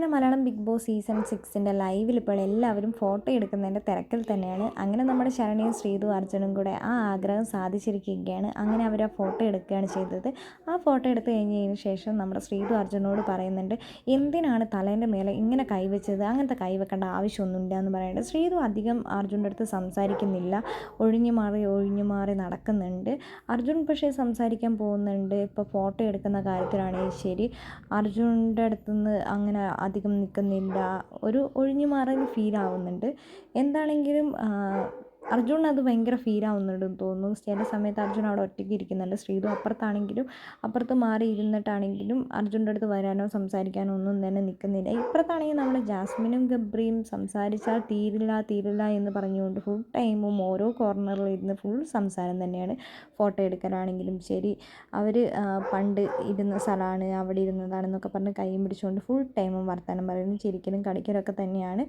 അങ്ങനെ Malayalam big boss season സിക്സിന്റെ ലൈവിൽ ഇപ്പോൾ എല്ലാവരും ഫോട്ടോ എടുക്കുന്നതിന്റെ തിരക്കിൽ തന്നെയാണ്. അങ്ങനെ നമ്മുടെ ശരണിയും ശ്രീതു അർജുനും കൂടെ ആ ആഗ്രഹം സാധിച്ചിരിക്കുകയാണ്. അങ്ങനെ അവർ ആ ഫോട്ടോ എടുക്കുകയാണ് ചെയ്തത്. ആ ഫോട്ടോ എടുത്ത് കഴിഞ്ഞതിന് ശേഷം നമ്മുടെ ശ്രീതു അർജുനോട് പറയുന്നുണ്ട് എന്തിനാണ് തലേന്റെ മേലെ ഇങ്ങനെ കൈവച്ചത്? അങ്ങനത്തെ കൈവെക്കേണ്ട ആവശ്യമൊന്നുമില്ല എന്ന് പറയുന്നത് ശ്രീതു അധികം അർജുന്റെ അടുത്ത് സംസാരിക്കുന്നില്ല. ഒഴിഞ്ഞു മാറി ഒഴിഞ്ഞു മാറി നടക്കുന്നുണ്ട്. അർജുൻ പക്ഷേ സംസാരിക്കാൻ പോകുന്നുണ്ട്. ഇപ്പോൾ ഫോട്ടോ എടുക്കുന്ന കാര്യത്തിലാണെങ്കിൽ ശരി. അർജുന്റെ അടുത്തുനിന്ന് അങ്ങനെ അധികം നിൽക്കുന്നില്ല. ഒരു ഒഴിഞ്ഞു മാറാൻ ഫീൽ ആവുന്നുണ്ട്. എന്താണെങ്കിലും അർജുൻ അത് ഭയങ്കര ഫീൽ ആവുന്നുണ്ട് തോന്നുന്നു. ചില സമയത്ത് അർജുൻ അവിടെ ഒറ്റയ്ക്ക് ഇരിക്കുന്നുണ്ട്. ശ്രീതു അപ്പുറത്താണെങ്കിലും അപ്പുറത്ത് മാറി ഇരുന്നിട്ടാണെങ്കിലും അർജുന്റെ അടുത്ത് വരാനോ സംസാരിക്കാനോ ഒന്നും തന്നെ നിൽക്കുന്നില്ല. ഇപ്പുറത്താണെങ്കിൽ നമ്മുടെ ജാസ്മിനും ഗബ്രിയും സംസാരിച്ചാൽ തീരില്ല തീരില്ല എന്ന് പറഞ്ഞുകൊണ്ട് ഫുൾ ടൈമും ഓരോ കോർണറിൽ ഇരുന്ന് ഫുൾ സംസാരം തന്നെയാണ് ഫോട്ടോ എടുക്കാനാണെങ്കിലും ശരി. അവർ പണ്ട് ഇരുന്ന സ്ഥലമാണ് അവിടെ ഇരുന്നതാണെന്നൊക്കെ പറഞ്ഞ് കൈയും പിടിച്ചുകൊണ്ട് ഫുൾ ടൈമും വർത്തമാനം പറയുന്നു. ചിരിക്കലും കളിക്കലൊക്കെ തന്നെയാണ്.